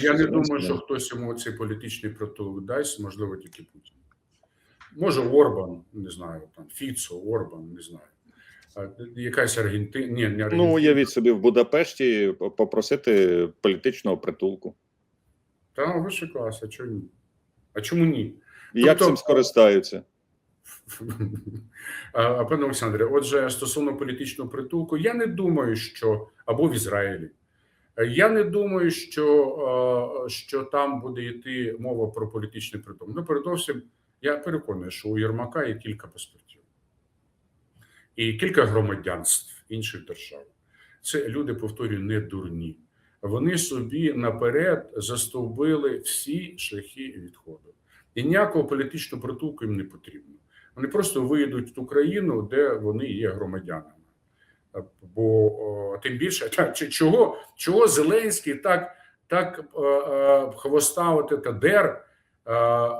Я не думаю, що хтось йому цей політичний притулок дасть, можливо, тільки Путін. Може, Орбан, не знаю, там Фіцо, Орбан, не знаю. Якась Аргентина. Ні, не Аргентина. Ну, уявіть собі в Будапешті попросити політичного притулку. Та вище клас, а чому ні? А чому ні? Як Тобто- цим скористаються? Пане Олександре, отже, стосовно політичного притулку, я не думаю, що або в Ізраїлі. Я не думаю, що, е, що там буде йти мова про політичний притулок. Ну, передовсім, я переконаний, що у Єрмака є кілька паспортів і кілька громадянств інших держав. Це люди, повторюю, не дурні. Вони собі наперед застовбили всі шляхи відходу. І ніякого політичного притулку їм не потрібно. Вони просто виїдуть в ту країну, де вони є громадянами. Бо тим більше та, чи- чого, чого Зеленський так, так е, е, та дер, е,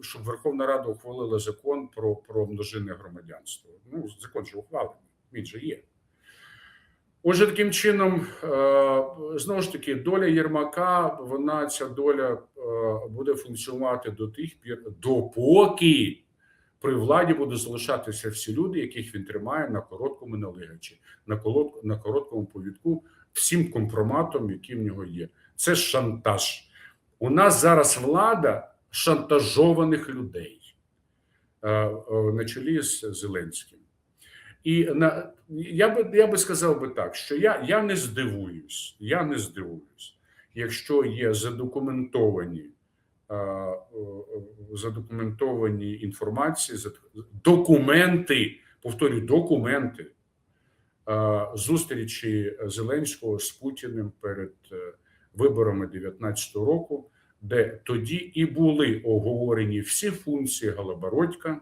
щоб Верховна Рада ухвалила закон про, про множинне громадянство. Ну, закон же ухвалений, він же є. Отже, таким чином, знову ж таки, доля Єрмака, вона ця доля буде функціонувати до тих пір, допоки при владі будуть залишатися всі люди, яких він тримає на короткому налегачі, на колод- на короткому повідку, всім компроматом, які в нього є. Це шантаж. У нас зараз влада шантажованих людей е, е, на чолі з Зеленським. І на я би я би сказав би так, що я, я не здивуюсь, я не здивуюсь, якщо є задокументовані задокументовані інформації, документи, повторюю, документи е, зустрічі Зеленського з Путіним перед е, виборами 2019 року, де тоді і були оговорені всі функції Галабородька,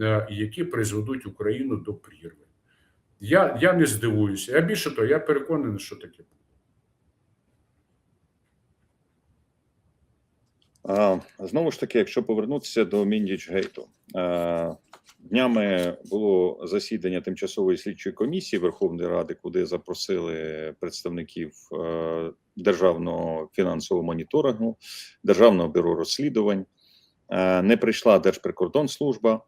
е, які призведуть Україну до прірви. Я, я не здивуюся. Я більше того, я переконаний, що таке буде. Знову ж таки, якщо повернутися до Міндічгейту, днями було засідання тимчасової слідчої комісії Верховної Ради, куди запросили представників державного фінансового моніторингу, державного бюро розслідувань. Не прийшла Держприкордонслужба.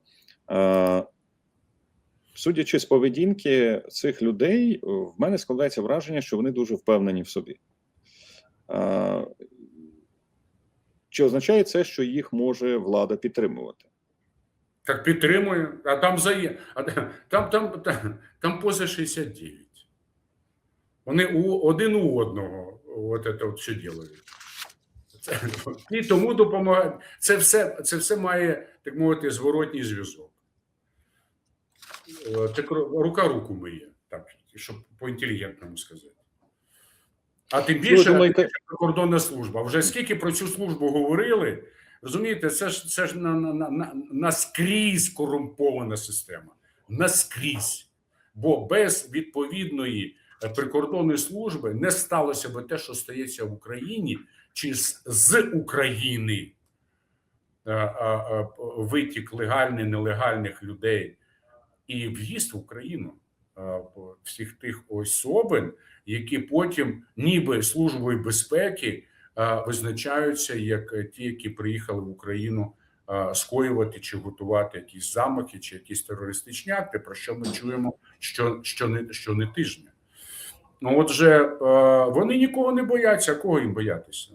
Судячи з поведінки цих людей, в мене складається враження, що вони дуже впевнені в собі. Чи означає це, що їх може влада підтримувати? Так підтримує, а там за там, там, там, там поза 69. Вони у, один у одного от це от все ділають. І тому допомагають. Це все, це все має, так мовити, зворотній зв'язок. Е, рука руку миє, так, щоб по-інтелігентному сказати. А тим більше Ну, думаєте- прикордонна служба. Вже скільки про цю службу говорили, розумієте, це ж це ж на, на, на, на, наскрізь корумпована система. Наскрізь. Бо без відповідної е, прикордонної служби не сталося би те, що стається в Україні, чи з, з України е, е, витік легальний, нелегальних людей і в'їзд в Україну всіх тих особин, які потім, ніби службою безпеки, е, визначаються як е, ті, які приїхали в Україну е, скоювати чи готувати якісь замахи, чи якісь терористичні акти, про що ми чуємо що, що, не, що не тижня. Ну, отже, е, вони нікого не бояться. Кого їм боятися?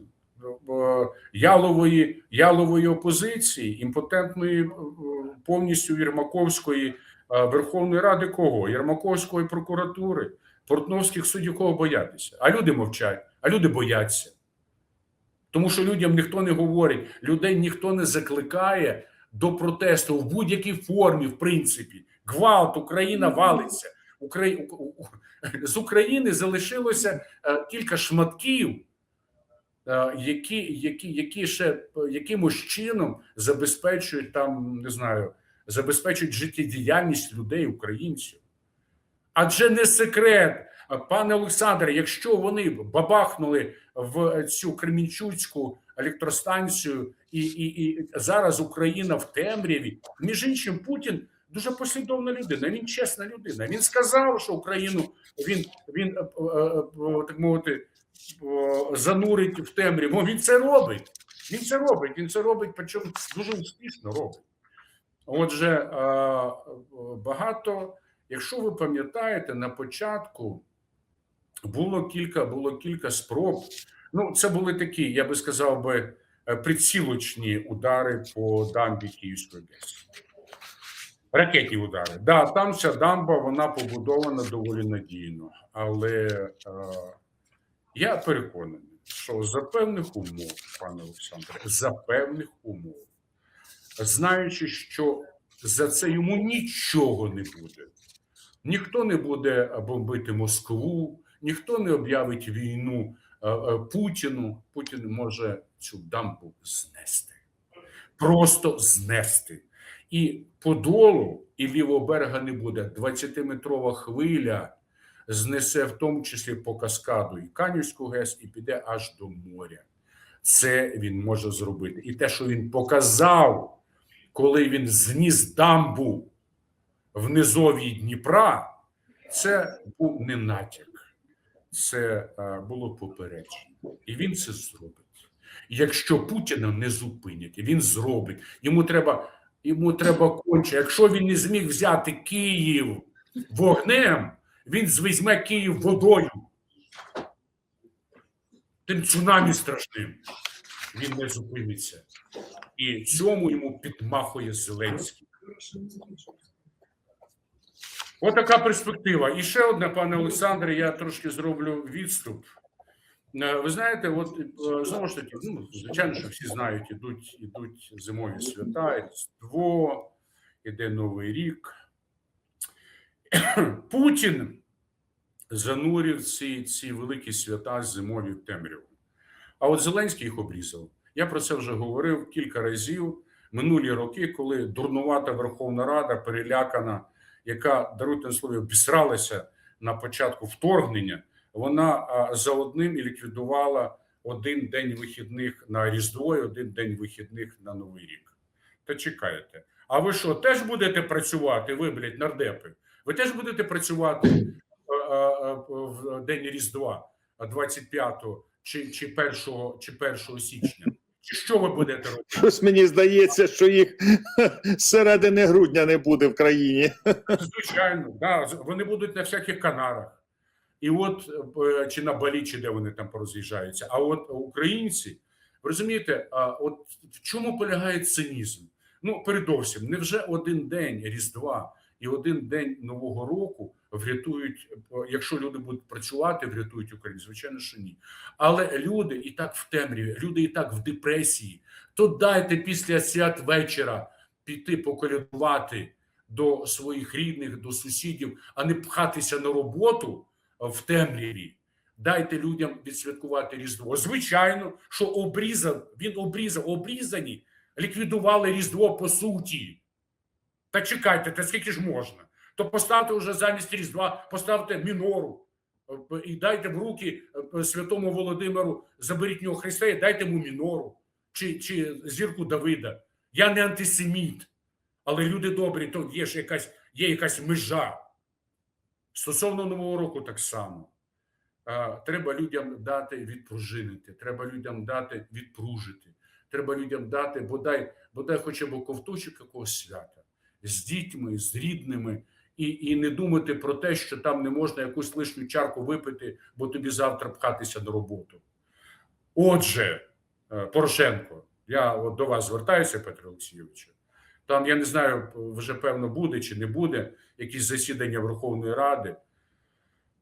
Е, Ялової, ялової опозиції, імпотентної е, повністю Єрмаковської е, Верховної Ради кого? Єрмаковської прокуратури, портновських суддів кого боятися? А люди мовчать, а люди бояться. Тому що людям ніхто не говорить, людей ніхто не закликає до протесту в будь-якій формі, в принципі. Гвалт, Україна валиться. Украї... З України залишилося е, кілька шматків, е, які, які, які ще е, якимось чином забезпечують там, не знаю, забезпечують життєдіяльність людей, українців. Адже не секрет, пане Олександре, якщо вони бабахнули в цю Кремінчуцьку електростанцію, і, і, і зараз Україна в темряві, між іншим, Путін дуже послідовна людина. Він чесна людина. Він сказав, що Україну він він е, е, е, так мовити занурить в темряву. Він це робить. Він це робить. Він це робить, причому дуже успішно робить. Отже, е, багато, якщо ви пам'ятаєте, на початку було кілька, було кілька спроб. Ну, це були такі, я би сказав би, е, прицілочні удари по дамбі Київської ГЕС. Ракетні удари. Да, там ця дамба вона побудована доволі надійно, але е, я переконаний, що за певних умов, пане Олександре, за певних умов, знаючи, що за це йому нічого не буде. Ніхто не буде бомбити Москву, ніхто не об'явить війну е, е, Путіну. Путін може цю дамбу знести, просто знести. І подолу і лівого берега не буде. 20-метрова хвиля знесе в тому числі по каскаду і Канівську ГЕС, і піде аж до моря. Це він може зробити. І те, що він показав, коли він зніс дамбу в низовій Дніпра, це був не натяк, це е, було попередження. І він це зробить. Якщо Путіна не зупинять, він зробить. Йому треба, йому треба конче. Якщо він не зміг взяти Київ вогнем, він візьме Київ водою. Тим цунамі страшним. Він не зупиниться. І цьому йому підмахує Зеленський. Отака перспектива. І ще одне, пане Олександре, я трошки зроблю відступ. Е, Ви знаєте, от е, знову ж таки, ну, звичайно, що всі знають, ідуть, ідуть зимові свята, Різдво, іде Новий рік. Путін занурив ці, ці великі свята зимові в темряву. А от Зеленський їх обрізав. Я про це вже говорив кілька разів минулі роки, коли дурнувата Верховна Рада перелякана, яка даруйте на слові обісралася на початку вторгнення, вона за одним і ліквідувала один день вихідних на Різдво і один день вихідних на Новий рік. Та чекайте. А ви що, теж будете працювати? Ви, блядь, нардепи? Ви теж будете працювати в день Різдва, 25 чи, чи 1, чи 1 січня? Чи що ви будете робити? Щось мені здається, що їх середини грудня не буде в країні. Звичайно, да, вони будуть на всяких канарах. І от е, чи на Балі, чи де вони там пороз'їжджаються. А от українці, розумієте, а от в чому полягає цинізм? Ну, передовсім, невже один день Різдва і один день Нового року врятують, якщо люди будуть працювати, врятують Україну? Звичайно, що ні. Але люди і так в темряві, люди і так в депресії. То дайте після свят вечора піти поколядувати до своїх рідних, до сусідів, а не пхатися на роботу в темряві. Дайте людям відсвяткувати Різдво. Звичайно, що обрізав, він обрізав, обрізані, ліквідували Різдво по суті. Та чекайте, та скільки ж можна? То поставте вже замість Різдва, поставте мінору і дайте в руки е, святому Володимиру, заберіть нього Христа і дайте йому мінору чи, чи зірку Давида. Я не антисеміт, але люди добрі, то є ж якась, є якась межа. Стосовно Нового року так само. Е, Треба людям дати відпружинити, треба людям дати відпружити, треба людям дати бодай, бодай хоча б ковточок якогось свята з дітьми, з рідними, і, і не думати про те, що там не можна якусь лишню чарку випити, бо тобі завтра пхатися на роботу. Отже, е, Порошенко, я от до вас звертаюся, Петро Олексійовичу. Там я не знаю, вже певно буде чи не буде якісь засідання Верховної Ради.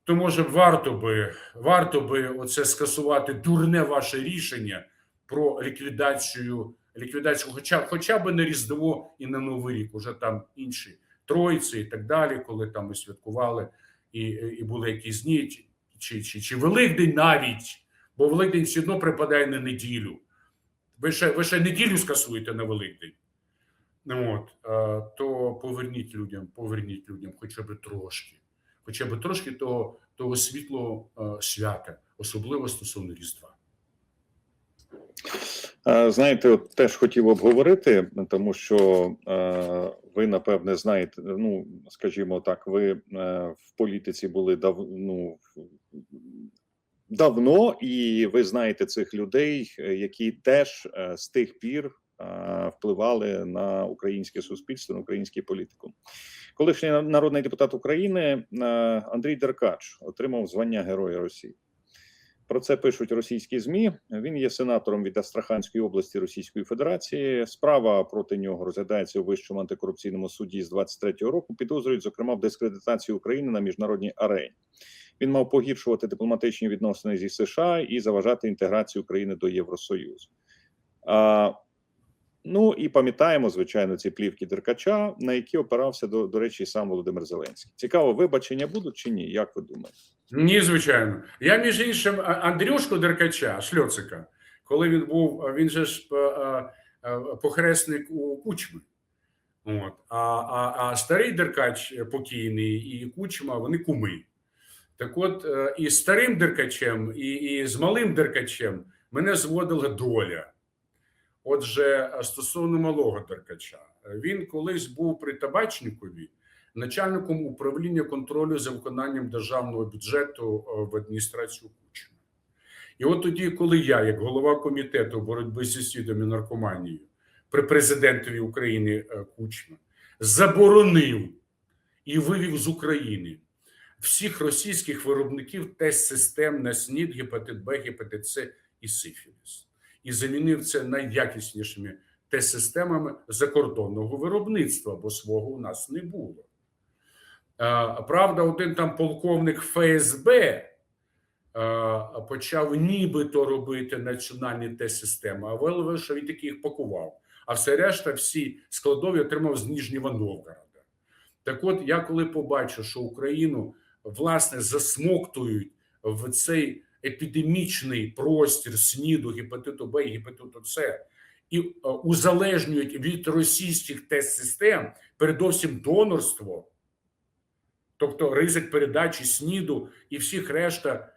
То може варто би варто би оце скасувати дурне ваше рішення про ліквідацію, ліквідацію, хоча, хоча б на Різдво і на Новий рік, уже там інші тройці і так далі, коли там ми святкували, і, і були якісь дні, чи, чи, чи, чи Великдень навіть, бо Великдень все одно припадає на неділю. Ви ще, ви ще неділю скасуєте на Великдень. Ну, от, е, то поверніть людям, поверніть людям хоча б трошки, хоча б трошки того, того світлого е, свята, особливо стосовно Різдва. Знаєте, от теж хотів обговорити, тому що е, ви напевне знаєте, ну скажімо так, ви е, в політиці були дав, ну, давно, і ви знаєте цих людей, е, які теж з тих пір впливали на українське суспільство, на український політику. Колишній народний депутат України Андрій Деркач отримав звання Героя Росії. Про це пишуть російські змі. Він є сенатором від Астраханської області Російської Федерації. Справа проти нього розглядається у вищому антикорупційному суді з 23-го року. Підозрюють, зокрема, в дискредитації України на міжнародній арені. Він мав погіршувати дипломатичні відносини зі США і заважати інтеграцію України до Євросоюзу. А, ну і пам'ятаємо, звичайно, ці плівки Деркача, на які опирався до, до речі, сам Володимир Зеленський. Цікаво, вибачення будуть чи ні? Як ви думаєте? Ні, звичайно. Я, між іншим, Андрюшку Деркача, Шльоцика, коли він був, він же ж похресник у Кучми. От. А, а, а старий Деркач покійний і Кучма, вони куми. Так от, е, і з старим Деркачем, і, і з малим Деркачем мене зводила доля. Отже, стосовно малого Деркача, він колись був при табачникові начальником управління контролю за виконанням державного бюджету е, в адміністрацію Кучма. І от тоді, коли я, як голова комітету боротьби зі свідом і наркоманією при президентові України е, Кучма, заборонив і вивів з України всіх російських виробників тест-систем на СНІД, гепатит Б, гепатит С і сифіліс, і замінив це найякіснішими тест-системами закордонного виробництва, бо свого у нас не було. Правда, один там полковник ФСБ почав нібито робити національні тест-системи, а виявилося, що він таки їх пакував. А все решта, всі складові отримав з Ніжнього Новгорода. Так от, я коли побачу, що Україну власне засмоктують в цей епідемічний простір СНІДу, гепатиту Б і гепатиту С, і е, узалежнюють від російських тест-систем, передовсім донорство, тобто ризик передачі СНІДу і всіх решта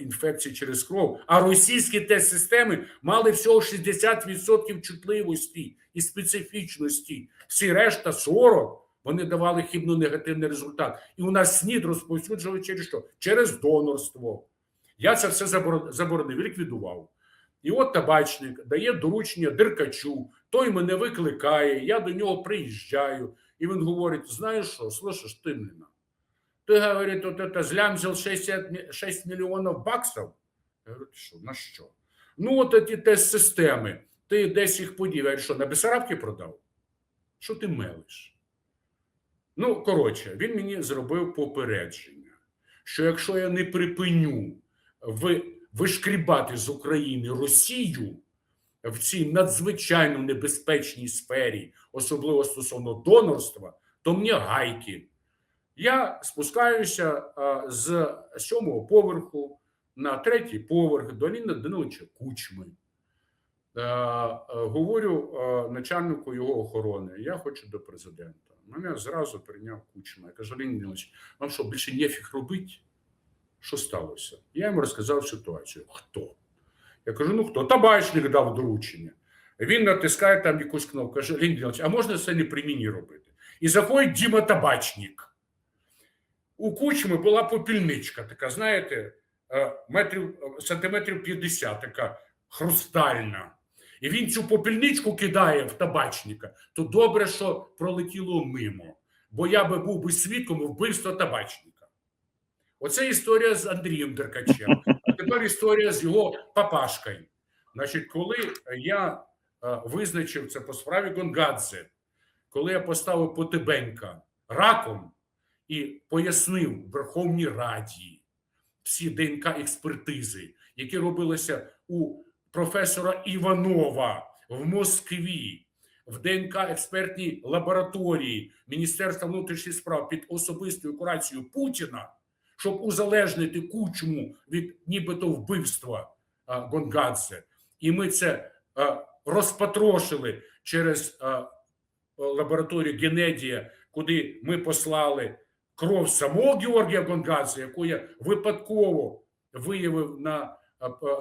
інфекцій через кров. А російські тест-системи мали всього 60% чутливості і специфічності. Всі решта 40% вони давали хібно-негативний результат. І у нас СНІД розповсюджували через що? Через донорство. Я це все заборонив, ліквідував. І от табачник дає доручення Деркачу, той мене викликає, я до нього приїжджаю, і він говорить: знаєш що, слышиш, ти мене? Ти, говорить, от это злямзил 60, мі- 6 мільйонів баксів. Я говорю, «Ти що, на що? Ну, от ті тест-системи, ти десь їх подів. Говорю, що, на Бесарабки продав? Що ти мелиш? Ну, коротше, він мені зробив попередження, що якщо я не припиню ви, вишкрібати з України Росію в цій надзвичайно небезпечній сфері, особливо стосовно донорства, то мені гайки. Я спускаюся з сьомого поверху на третій поверх до Ліна Даниловича Кучми. Говорю начальнику його охорони, я хочу до президента. Мене зразу прийняв Кучма. Я кажу, Леонід Данилович, вам що, більше нефіг робити? Що сталося? Я йому розказав ситуацію. Хто? Я кажу: ну хто? Табачник дав доручення. Він натискає там якусь кнопку. Каже, Леонід а можна це не при мені робити? І заходить Діма Табачник. У кучми була попільничка, така, знаєте, е, метрів, е, сантиметрів 50, така хрустальна. І він цю попільничку кидає в табачника. То добре, що пролетіло мимо, бо я би був би свідком вбивства табачника. Оце історія з Андрієм Деркачем. Тепер історія з його папашкою. Значить, коли я е, визначив це по справі Гонгадзе, коли я поставив Потебенька раком і пояснив Верховній Раді всі ДНК експертизи, які робилися у професора Іванова в Москві, в ДНК експертній лабораторії Міністерства внутрішніх справ під особистою курацією Путіна, щоб узалежнити кучму від нібито вбивства Гонгадзе. І ми це розпатрошили через лабораторію Генедія, куди ми послали кров самого Георгія Гонгадзе, яку я випадково виявив на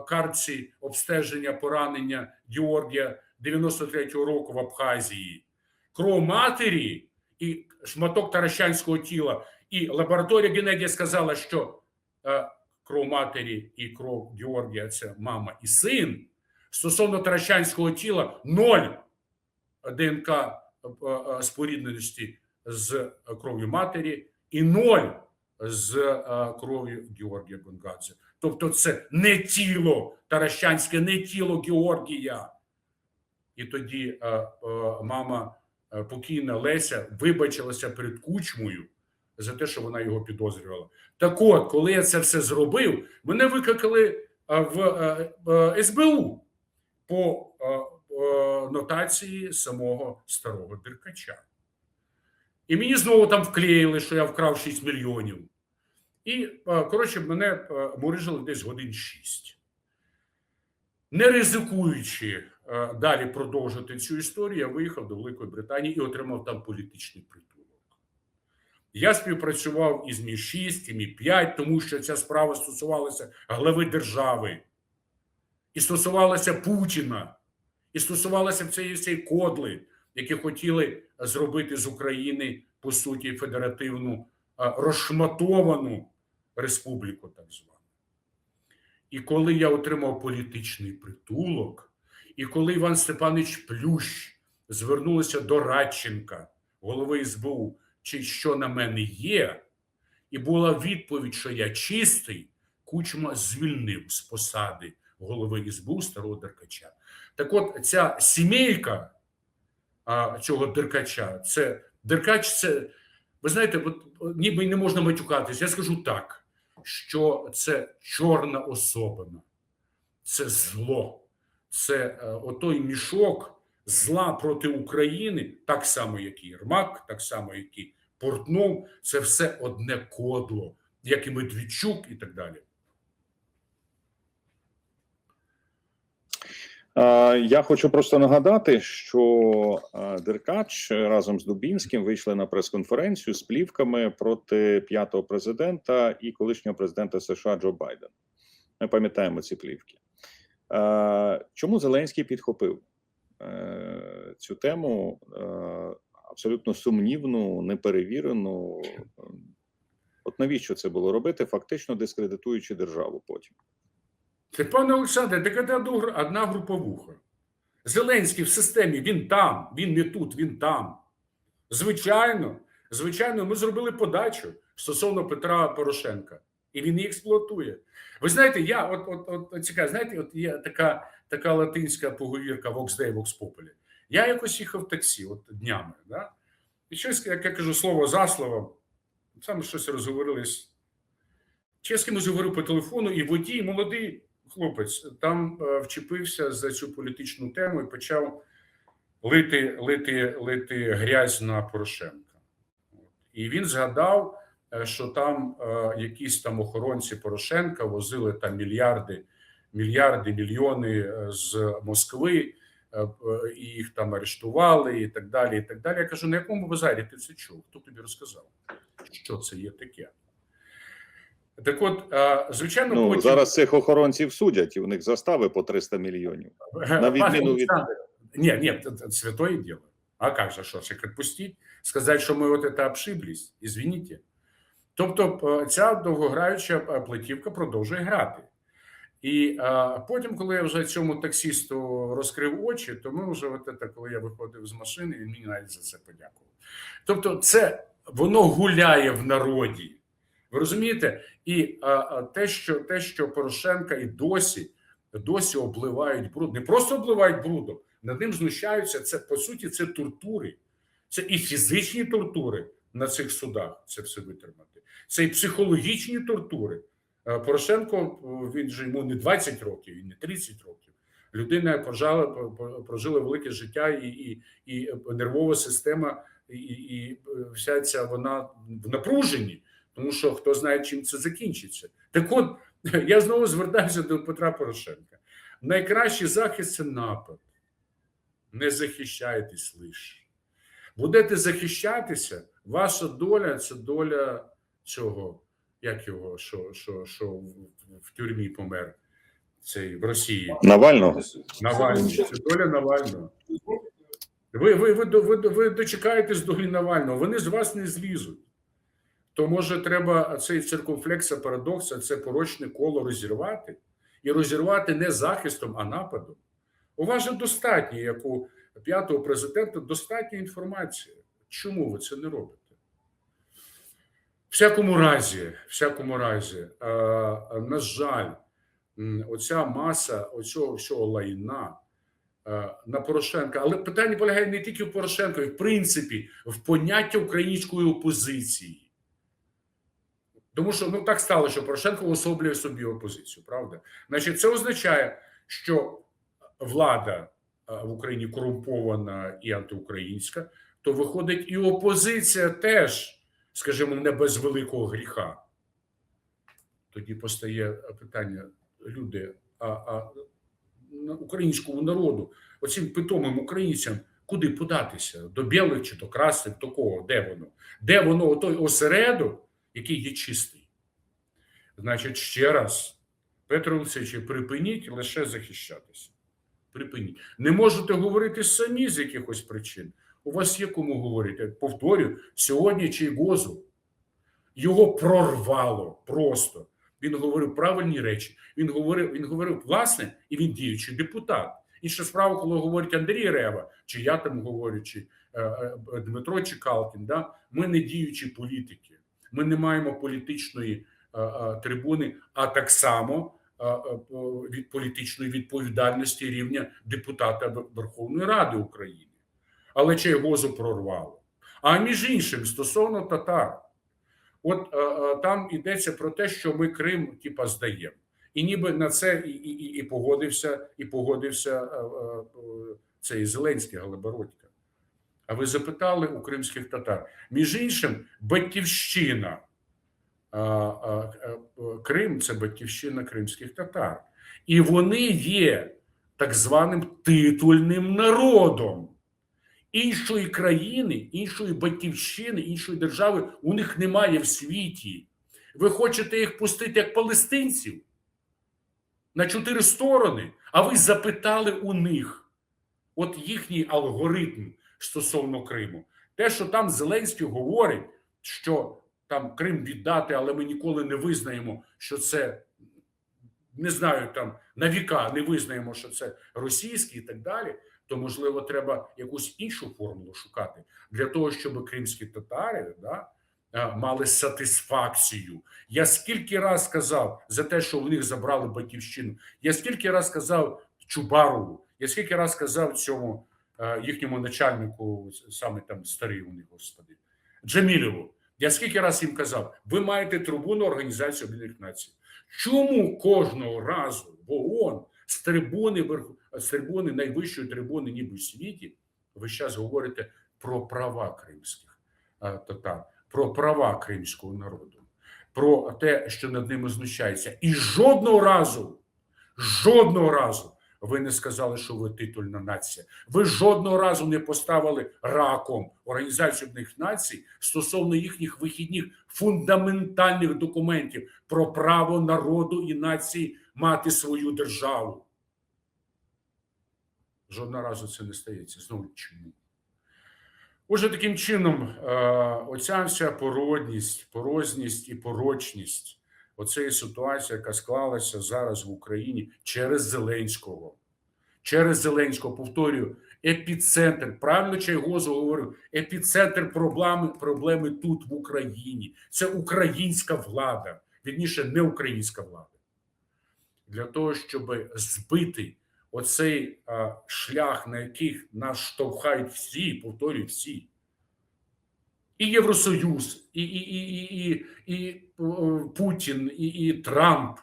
картці обстеження поранення Георгія 93-го року в Абхазії, кров матері і шматок таращанського тіла. І лабораторія Генедія сказала, що е, кров матері і кров Георгія це мама і син. Стосовно таращанського тіла ноль ДНК е, е, спорідненості з кров'ю матері і ноль з кров'ю Георгія Гонгадзе. Тобто, це не тіло Таращанське, не тіло Георгія. І тоді мама покійна Леся вибачилася перед кучмою за те, що вона його підозрювала. Так от, коли я це все зробив, мене викликали в е, е, СБУ по е, нотації самого старого Деркача. І мені знову там вклеїли, що я вкрав 6 мільйонів. І, коротше, мене мурижили десь годин 6. Не ризикуючи далі продовжити цю історію, я виїхав до Великої Британії і отримав там політичний притулок. Я співпрацював із Мі 6 і Мі 5, тому що ця справа стосувалася глави держави, і стосувалася Путіна, і стосувалася цієї всієї кодли, які хотіли зробити з України по суті федеративну розшматовану республіку, так звану. І коли я отримав політичний притулок, і коли Іван Степанович Плющ звернулися до Радченка, голови СБУ, чи що на мене є, і була відповідь, що я чистий, Кучма звільнив з посади голови СБУ старого Деркача. Так от ця сімейка а, цього Деркача, це Деркач, це, ви знаєте, от, ніби не можна матюкатись. Я скажу так, що це чорна особина, це зло, це е, отой мішок зла проти України, так само, як і Єрмак, так само, як і Портнов, це все одне кодло, як і Медведчук і так далі. Я хочу просто нагадати, що Деркач разом з Дубінським вийшли на прес-конференцію з плівками проти п'ятого президента і колишнього президента США Джо Байдена. Ми пам'ятаємо ці плівки. Чому Зеленський підхопив е, цю тему абсолютно сумнівну, неперевірену? От навіщо це було робити, фактично дискредитуючи державу потім? Це, пане Олександре, так одна груповуха. Зеленський в системі, він там, він не тут, він там. Звичайно, звичайно, ми зробили подачу стосовно Петра Порошенка, і він її експлуатує. Ви знаєте, я от, от, от цікаво, знаєте, от є така, така латинська поговірка Vox Dei, Vox Populi. Я якось їхав таксі, от днями, да? і щось, як я кажу, слово за словом, саме щось розговорились. Чи з кимось говорив по телефону, і водій, молодий хлопець, там е, вчепився за цю політичну тему і почав лити, лити, лити грязь на Порошенка. І він згадав, е, що там е, якісь там охоронці Порошенка возили там мільярди, мільярди, мільйони з Москви, і їх там арештували, і так далі. І так далі. Я кажу: на якому базарі ти це чув? Хто тобі розказав? Що це є таке? Так от, е, звичайно, Ну потім- зараз цих охоронців судять, і в них застави по 300 мільйонів. На відміну від- Нет, нет, это святое дело. А как же, що як відпустіть? Сказати, що ми от это обшиблись, извините. Тобто е, ця довгограюча е, платівка продовжує грати. І а, потім, коли я вже цьому таксісту розкрив очі, то ми вже, от это, коли я виходив з машини, він мені навіть за це подякував. Тобто, це воно гуляє в народі. Ви розумієте? І а, а, те, що те, що Порошенка і досі, досі обливають бруд, не просто обливають брудом, над ним знущаються. Це по суті це тортури, це і фізичні тортури на цих судах. Це все витримати. Це і психологічні тортури. Е, Порошенко е, він же йому не 20 років, і не 30 років. Людина прожила, прожила велике життя, і, і, і нервова система, і, і і вся ця вона в напруженні, тому що хто знає, чим це закінчиться. Так от я знову звертаюся до Петра Порошенка. Найкращий захист це напад. Не захищайтесь лише. Будете захищатися, ваша доля це доля цього, як його, що, що, що в, тюрмі помер цей в Росії. Навального Навального. Це доля Навального. Ви, ви, ви, ви, ви, ви дочекаєтесь долі Навального, вони з вас не злізуть. то може треба цей циркумфлекса парадокса, це порочне коло розірвати і розірвати не захистом, а нападом. У вас же достатньо, як у п'ятого президента, достатньо інформації. Чому ви це не робите? Всякому разі, всякому разі, е, на жаль, оця маса оцього всього лайна е, на Порошенка, але питання полягає не тільки в Порошенка, в принципі, в поняття української опозиції. Тому що ну так стало, що Порошенко уособлює собі опозицію, правда? Значить, це означає, що влада е, в Україні корумпована і антиукраїнська, то виходить і опозиція теж, скажімо, не без великого гріха. Тоді постає питання: люди, а, а українському народу, оцим питомим українцям, куди податися? До білих чи до красних, до кого? Де воно? Де воно, той осередок, який є чистий? Значить, ще раз, Петро Олексійович, припиніть лише захищатися. Припиніть. Не можете говорити самі з якихось причин. У вас є кому говорити. Повторю, сьогодні Чайгозу його прорвало просто. Він говорив правильні речі. Він говорив, він говорив власне, і він діючий депутат. Інша справа, коли говорить Андрій Рева, чи я там говорю, чи е, е, Дмитро Чекалкін, да? ми не діючі політики. Ми не маємо політичної е, трибуни, а так само від політичної відповідальності рівня депутата Верховної Ради України. Але Чайгозу прорвало. А між іншим, стосовно татар, от е, е, там йдеться про те, що ми Крим типа здаємо. І ніби на це і, і, і- і погодився, і погодився е, е, цей Зеленський Галабородька. А ви запитали у кримських татар? Між іншим, батьківщина а, а, е, Крим це батьківщина кримських татар. І вони є так званим титульним народом. Іншої країни, іншої батьківщини, іншої держави у них немає в світі. Ви хочете їх пустити як палестинців на чотири сторони, а ви запитали у них от їхній алгоритм стосовно Криму. Те, що там Зеленський говорить, що там Крим віддати, але ми ніколи не визнаємо, що це не знаю, там на віка не визнаємо, що це російський і так далі. То можливо треба якусь іншу формулу шукати для того, щоб кримські татари да, е, мали сатисфакцію. Я скільки раз казав за те, що в них забрали батьківщину. Я скільки раз казав Чубарову, я скільки раз казав цьому е, їхньому начальнику, саме там старий у них, господи, Джамілєву. Я скільки раз їм казав, ви маєте трибуну Організації Об'єднаних Націй. Чому кожного разу в ООН з трибуни, верху з трибуни найвищої трибуни, ніби в світі, ви зараз говорите про права кримських е, татар, про права кримського народу, про те, що над ними знущається. І жодного разу, жодного разу ви не сказали, що ви титульна нація. Ви жодного разу не поставили раком Організацію Об'єднаних Націй стосовно їхніх вихідних фундаментальних документів про право народу і нації мати свою державу. Жодного разу це не стається. Знову чому? Отже, таким чином, е, оця вся породність, порозність і порочність оцеї ситуації, яка склалася зараз в Україні через Зеленського. Через Зеленського, повторюю, епіцентр, правильно Чайгозу говорив, епіцентр проблеми, проблеми тут, в Україні. Це українська влада, вірніше, не українська влада. Для того, щоб збити оцей а, шлях, на яких нас штовхають всі, повторюю, всі. І Євросоюз, і, і, і, і, і, і Путін, і, і Трамп.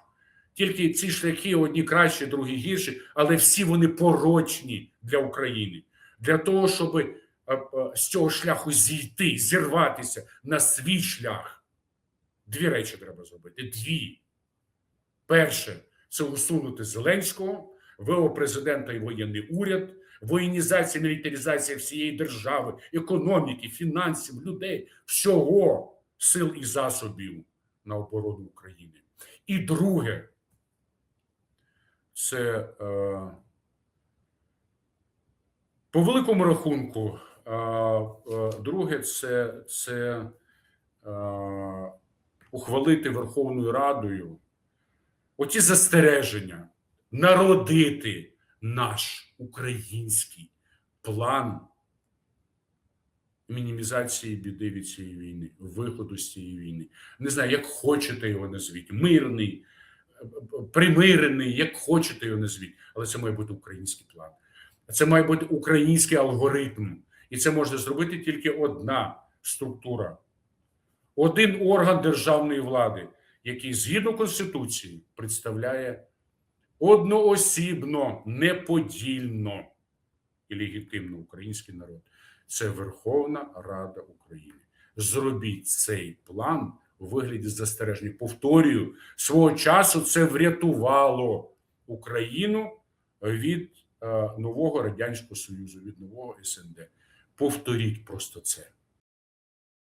Тільки ці шляхи одні кращі, другі гірші, але всі вони порочні для України. Для того, щоб е, е, з цього шляху зійти, зірватися на свій шлях. Дві речі треба зробити. Дві. Перше це усунути Зеленського, ВО президента і воєнний уряд, воєнізація, мілітаризація всієї держави, економіки, фінансів, людей, всього сил і засобів на оборону України. І друге, це е, по великому рахунку, е, е, друге, це, це ухвалити Верховною Радою оті застереження, народити наш український план мінімізації біди від цієї війни, виходу з цієї війни. Не знаю, як хочете його назвіть, мирний, примирений, як хочете його назвіть, але це має бути український план. Це має бути український алгоритм. І це може зробити тільки одна структура, один орган державної влади, який згідно Конституції представляє одноосібно, неподільно і легітимно український народ. Це Верховна Рада України. Зробіть цей план у вигляді застереження. Повторюю, свого часу це врятувало Україну від е, нового радянського союзу, від нового СНД. Повторіть просто це.